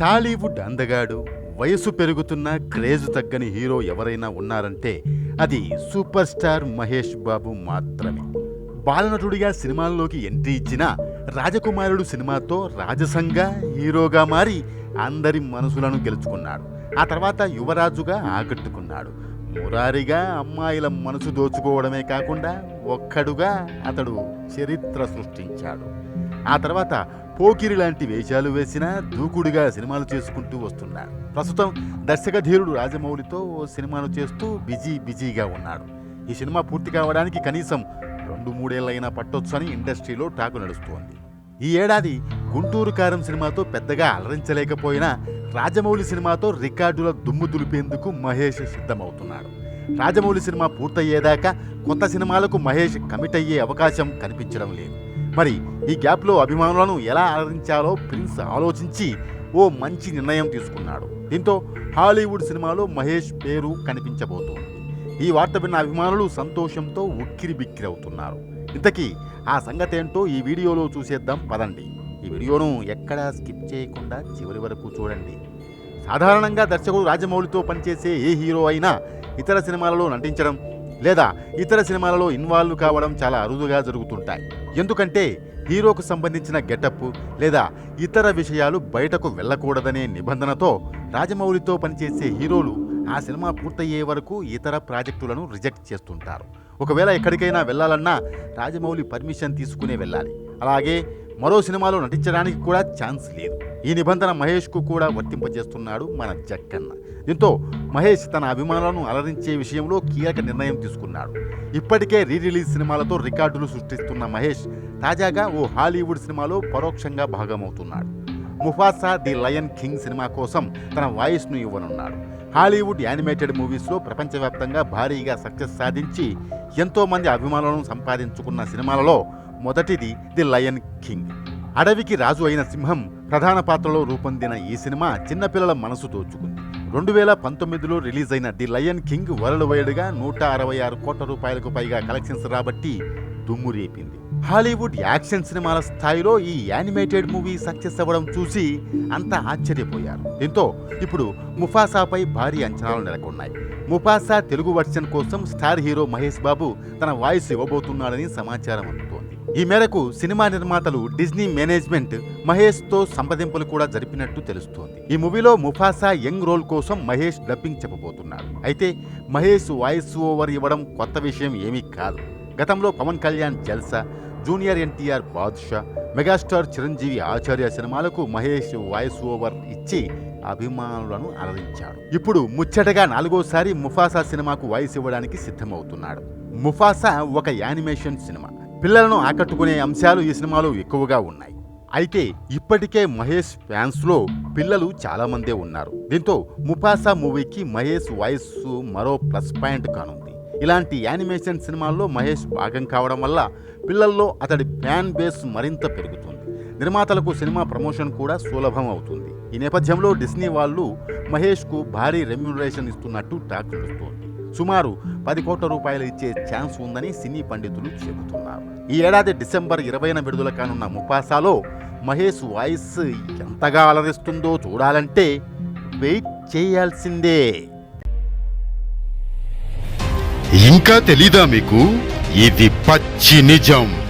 టాలీవుడ్ అందగాడు వయసు పెరుగుతున్న క్రేజ్ తగ్గని హీరో ఎవరైనా ఉన్నారంటే అది సూపర్ స్టార్ మహేష్ బాబు మాత్రమే. బాలనటుడిగా సినిమాల్లోకి ఎంట్రీ ఇచ్చిన రాజకుమారుడు సినిమాతో రాజసంగా హీరోగా మారి అందరి మనసులను గెలుచుకున్నాడు. ఆ తర్వాత యువరాజుగా ఆకట్టుకున్నాడు. మురారిగా అమ్మాయిల మనసు దోచుకోవడమే కాకుండా ఒక్కడుగా అతడు చరిత్ర సృష్టించాడు. ఆ తర్వాత పోకిరి లాంటి వేషాలు వేసిన దూకుడుగా సినిమాలు చేసుకుంటూ వస్తున్నాడు ప్రస్తుతం దర్శకధీరుడు రాజమౌళితో ఓ సినిమాను చేస్తూ బిజీ బిజీగా ఉన్నాడు. ఈ సినిమా పూర్తి కావడానికి కనీసం రెండు మూడేళ్ళైనా పట్టొచ్చని ఇండస్ట్రీలో టాకు నడుస్తోంది. ఈ ఏడాది గుంటూరు కారం సినిమాతో పెద్దగా అలరించలేకపోయినా రాజమౌళి సినిమాతో రికార్డుల దుమ్ము దులిపేందుకు మహేష్ సిద్ధమవుతున్నాడు. రాజమౌళి సినిమా పూర్తయ్యేదాకా కొత్త సినిమాలకు మహేష్ కమిట్ అయ్యే అవకాశం కనిపించడం లేదు. మరి ఈ గ్యాప్లో అభిమానులను ఎలా ఆదరించాలో ప్రిన్స్ ఆలోచించి ఓ మంచి నిర్ణయం తీసుకున్నాడు. దీంతో హాలీవుడ్ సినిమాలో మహేష్ పేరు కనిపించబోతోంది. ఈ వార్త విన్న అభిమానులు సంతోషంతో ఉక్కిరి బిక్కిరి అవుతున్నారు. ఇంతకీ ఆ సంగతి ఏంటో ఈ వీడియోలో చూసేద్దాం పదండి. ఈ వీడియోను ఎక్కడా స్కిప్ చేయకుండా చివరి వరకు చూడండి. సాధారణంగా దర్శకుడు రాజమౌళితో పనిచేసే ఏ హీరో అయినా ఇతర సినిమాలలో నటించడం లేదా ఇతర సినిమాలలో ఇన్వాల్వ్ కావడం చాలా అరుదుగా జరుగుతుంటాయి. ఎందుకంటే హీరోకు సంబంధించిన గెటప్ లేదా ఇతర విషయాలు బయటకు వెళ్ళకూడదనే నిబంధనతో రాజమౌళితో పనిచేసే హీరోలు ఆ సినిమా పూర్తయ్యే వరకు ఇతర ప్రాజెక్టులను రిజెక్ట్ చేస్తుంటారు. ఒకవేళ ఎక్కడికైనా వెళ్ళాలన్నా రాజమౌళి పర్మిషన్ తీసుకునే వెళ్ళాలి. అలాగే మరో సినిమాలో నటించడానికి కూడా ఛాన్స్ లేదు. ఈ నిబంధన మహేష్కు కూడా వర్తింపజేస్తున్నాడు మన జక్కన్న. దీంతో మహేష్ తన అభిమానులను అలరించే విషయంలో కీలక నిర్ణయం తీసుకున్నాడు. ఇప్పటికే రీ రిలీజ్ సినిమాలతో రికార్డులు సృష్టిస్తున్న మహేష్ తాజాగా ఓ హాలీవుడ్ సినిమాలో పరోక్షంగా భాగమవుతున్నాడు. Mufasa the lion king cinema కోసం తన వాయిస్ను ఇవ్వనున్నాడు. హాలీవుడ్ యానిమేటెడ్ మూవీస్లో ప్రపంచవ్యాప్తంగా భారీగా సక్సెస్ సాధించి ఎంతోమంది అభిమానులను సంపాదించుకున్న సినిమాలలో మొదటిది ది లయన్ కింగ్. అడవికి రాజు అయిన సింహం ప్రధాన పాత్రలో రూపొందిన ఈ సినిమా చిన్నపిల్లల మనసు దోచుకుంది. రెండు వేల పంతొమ్మిదిలో రిలీజ్ అయిన ది లయన్ కింగ్ వరల్డ్ వైడ్గా నూట అరవై ఆరు కోట్ల రూపాయలకు పైగా కలెక్షన్స్ రాబట్టి దుమ్ము రేపింది. హాలీవుడ్ యాక్షన్ సినిమాల స్థాయిలో ఈ యానిమేటెడ్ మూవీ సక్సెస్ అవ్వడం చూసి అంతా ఆశ్చర్యపోయారు. దీంతో ఇప్పుడు ముఫాసాపై భారీ అంచనాలు నెలకొన్నాయి. ముఫాసా తెలుగు వర్షన్ కోసం స్టార్ హీరో మహేష్ బాబు తన వాయిస్ ఇవ్వబోతున్నాడని సమాచారం అందుతోంది. ఈ మేరకు సినిమా నిర్మాతలు డిజ్నీ మేనేజ్మెంట్ మహేష్తో సంప్రదింపులు కూడా జరిపినట్టు తెలుస్తోంది. ఈ మూవీలో ముఫాసా యంగ్ రోల్ కోసం మహేష్ డబ్బింగ్ చెప్పబోతున్నాడు. అయితే మహేష్ వాయిస్ ఓవర్ ఇవ్వడం కొత్త విషయం ఏమీ కాదు. గతంలో పవన్ కళ్యాణ్ జల్సా జూనియర్ ఎన్టీఆర్ బాద్షా మెగాస్టార్ చిరంజీవి ఆచార్య సినిమాలకు మహేష్ వాయిస్ ఓవర్ ఇచ్చి అభిమానులను అలరించాడు. ఇప్పుడు ముచ్చటగా నాలుగోసారి ముఫాసా సినిమాకు వాయిస్ ఇవ్వడానికి సిద్ధమవుతున్నాడు. ముఫాసా ఒక యానిమేషన్ సినిమా. పిల్లలను ఆకట్టుకునే అంశాలు ఈ సినిమాలో ఎక్కువగా ఉన్నాయి. అయితే ఇప్పటికే మహేష్ ఫ్యాన్స్లో పిల్లలు చాలామందే ఉన్నారు. దీంతో ముపాసా మూవీకి మహేష్ వాయిస్ మరో ప్లస్ పాయింట్ కానుంది. ఇలాంటి యానిమేషన్ సినిమాల్లో మహేష్ భాగం కావడం వల్ల పిల్లల్లో అతడి ఫ్యాన్ బేస్ మరింత పెరుగుతుంది. నిర్మాతలకు సినిమా ప్రమోషన్ కూడా సులభం అవుతుంది. ఈ నేపథ్యంలో డిస్నీ వాళ్ళు మహేష్కు భారీ రెమ్యునరేషన్ ఇస్తున్నట్టు టాక్ నడుస్తోంది సుమారు పది కోట్ల రూపాయలు ఇచ్చే ఛాన్స్ ఉందని సినీ పండితులు చెబుతున్నారు. ఈ ఏడాది డిసెంబర్ ఇరవైన విడుదల కానున్న ముపాసాలో మహేష్ వాయిస్ ఎంతగా అలరిస్తుందో చూడాలంటే వెయిట్ చేయాల్సిందే. ఇంకా తెలీదా మీకు? ఇది పచ్చి నిజం.